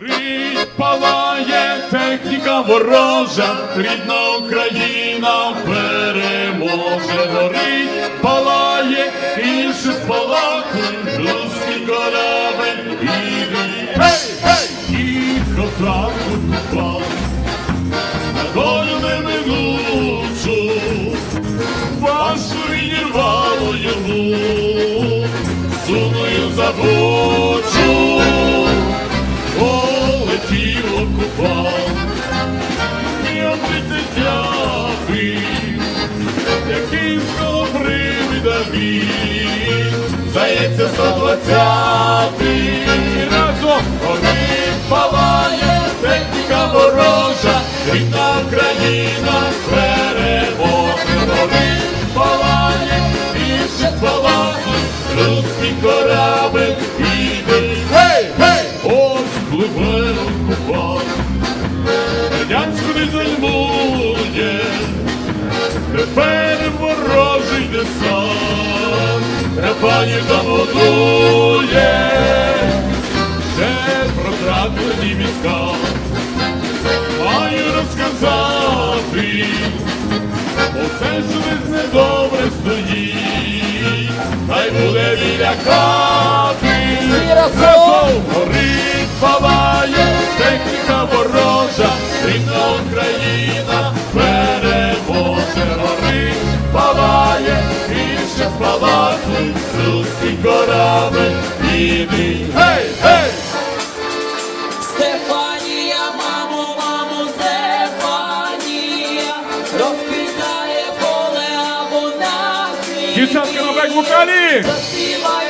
Рить палає техніка ворожа, рідна Україна переможе. Горить палає, інше спалахує, руський корабель іде. Гей, гей! Тихо трапу купав, на долю неминучу, вашу йому, суною забучу. Здається, 120-й разом горить палає техніка ворожа, рідна Україна переможе, горить палає, більше спалахне, русський корабель Рапанів забудує, ще про тракторні війська, маю розказати, бо все ж недобре стоїть, хай буде біля хати. Разом горить, палає, техніка ворожа, рідна Україна руський корабель, гей, гей! Стефанія, мамо, мамо, Стефанія, розквітає поле або на світі. Дівчатка на бек-вокалі! Заспівай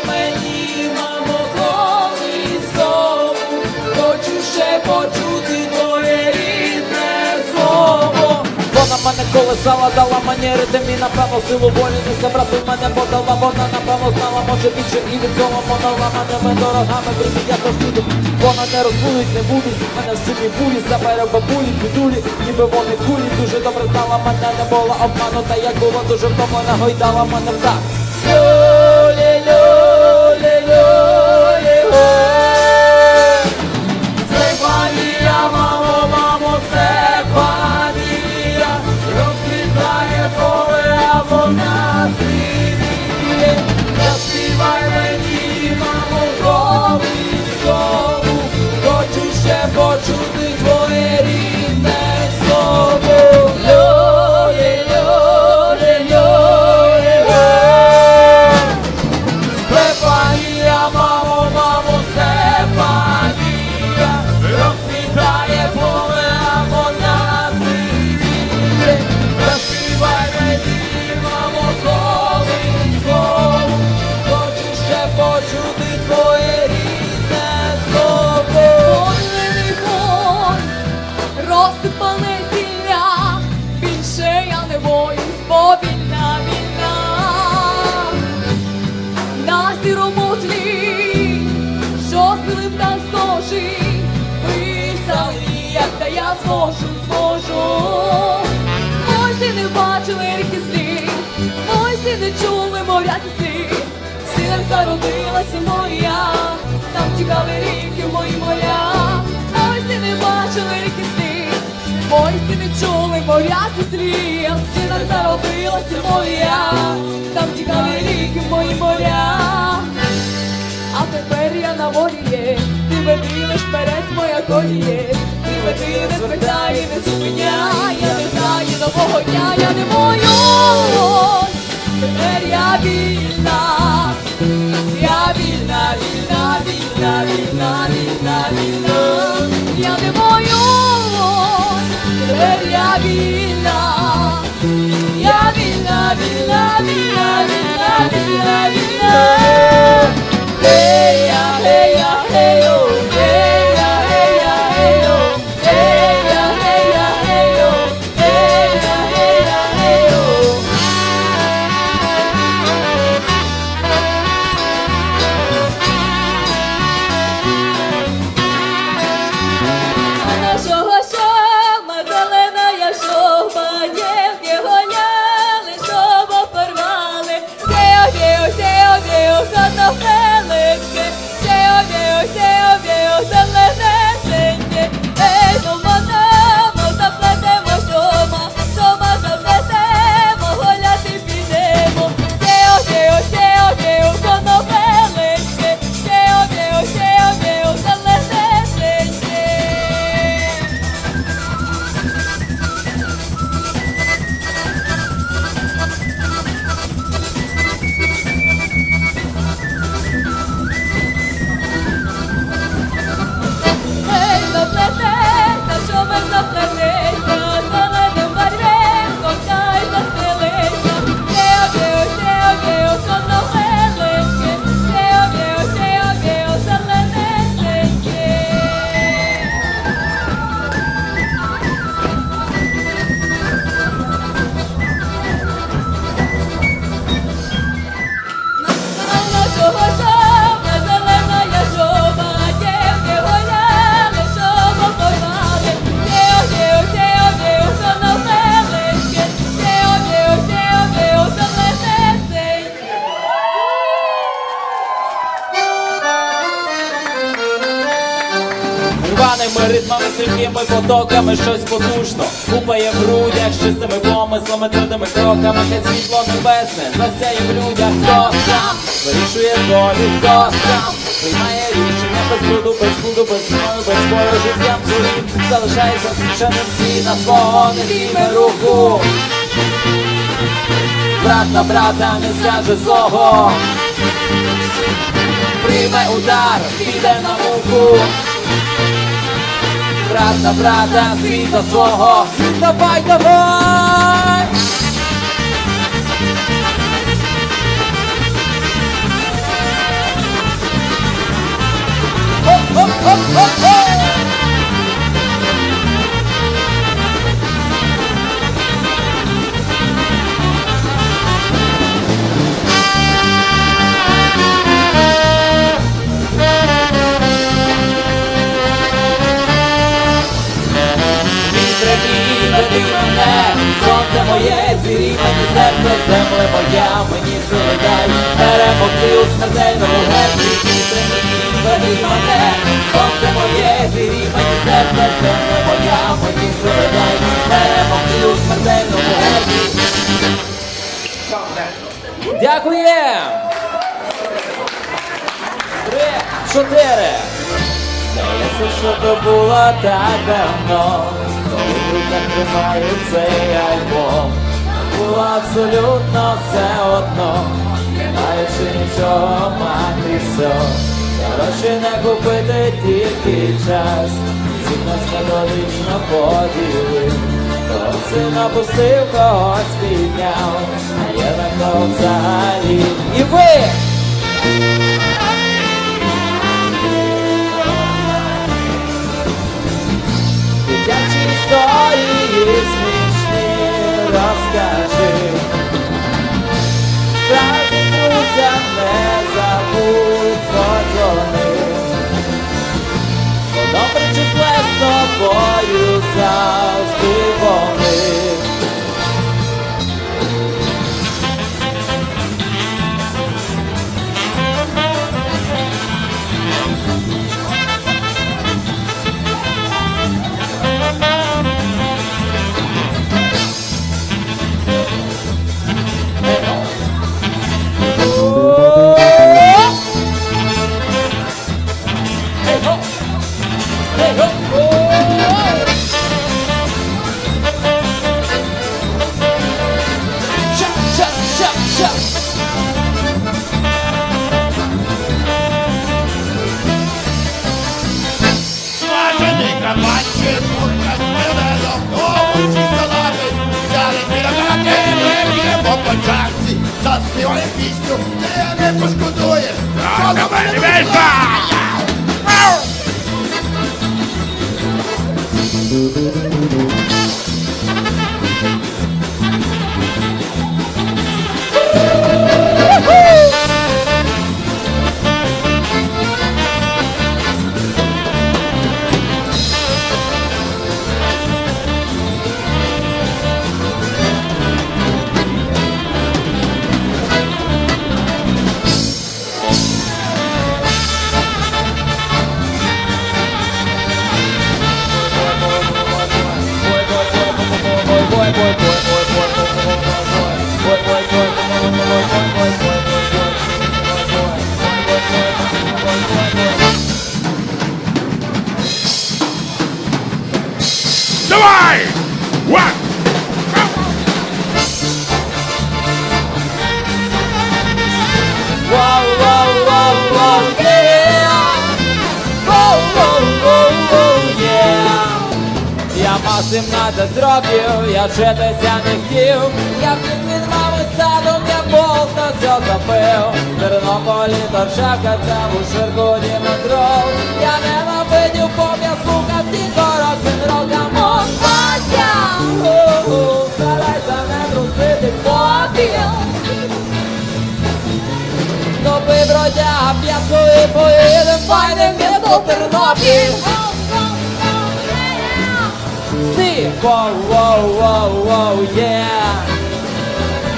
Вона мене колесала, дала мені ритм і напевно силу волі не забрати мене подала. Вона напевно знала, може більше і від цього монала мене дорогами, друзі, я піду. Вона не розбудить, не будуть, мене в сині бурі, забере бабулі, бідулі, ніби вони кулі, дуже добре знала мене, не була обманута, як було дуже втомлена, гойдала мене в так. Люлі, люлі, люлі, ой. Не чули моря слів. Силам зародилася моя, там тікали ріки мої моря. Ой, всі не бачили ріки слів, ой, всі не чули моря слів. Силам зародилася моя, там тікали ріки мої моря. А тепер я на волі є, ти веди лиш вперед моя коліє, ти веди не спитай, не зупиняй, я не знаю нового дня, я не боюсь, тепер я вільна, я вільна, вільна, вільна, вільна, вільна, вільна, я не боюсь, тепер я вільна, я вільна, вільна, вільна, вільна, вільна, вільна. Hey ya, hey п'яними ритмами, стрімкими потоками, щось потужно. Купає в грудях чистими помислами, твердими кроками, хай світло небесне, засяє в людях, хто сам вирішує долю, хто сам приймає рішення без бруду, без буду, без зною, без бою, життям своїм залишається свіченим всі на свого невільне руку. Брат на брата не скаже злого. Прийме удар, піде на муку Брат на брата, світа свого Давай, давай! Дякуємо! Три, чотири. Здається, що то було так давно, коли в руках тримаю цей альбом. Було абсолютно все одно, не маючи нічого мати все. Гроші не купити тільки час, всіх нас методично поділив. Когось сина пустив, когось підняв, а я на кого. І ви! Дитячі історії смішні розкажи. Заспіваємо пісню, ти не пошкодуєш, що за мене Mm-hmm. Мав 17 років, я вчитися не хотів, я від мами садом, я Бог на все забив. В Тернополі торчавка, це у Ширкуті метро. Я ненавидів поп, я слухав тільки рок-н-рол, камон, Старайся не трусити попіл. Доби бродяга п'ятку і поїдем файним місто Тернопіль. Сі! Воу, воу, воу, воу, yeah!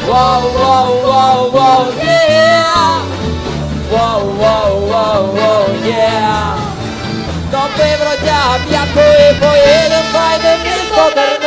Воу, воу, воу, воу, yeah! Воу, воу, воу, воу, yeah! зробив родя п'ятку і поїдем файне місто.